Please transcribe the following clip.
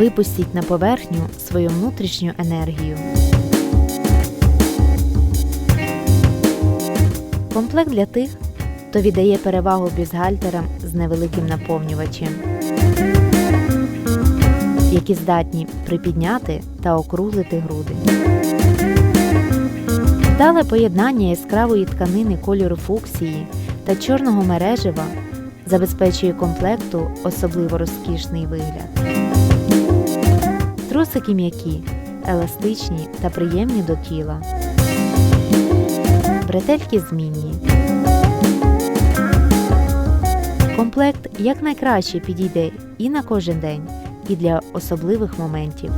Випустіть на поверхню свою внутрішню енергію. Комплект для тих, хто віддає перевагу бюстгальтерам з невеликим наповнювачем, які здатні припідняти та округлити груди. Вдале поєднання яскравої тканини кольору фуксії та чорного мережева забезпечує комплекту особливо розкішний вигляд. Трусики м'які, еластичні та приємні до тіла. Бретельки змінні. Комплект якнайкраще підійде і на кожен день, і для особливих моментів.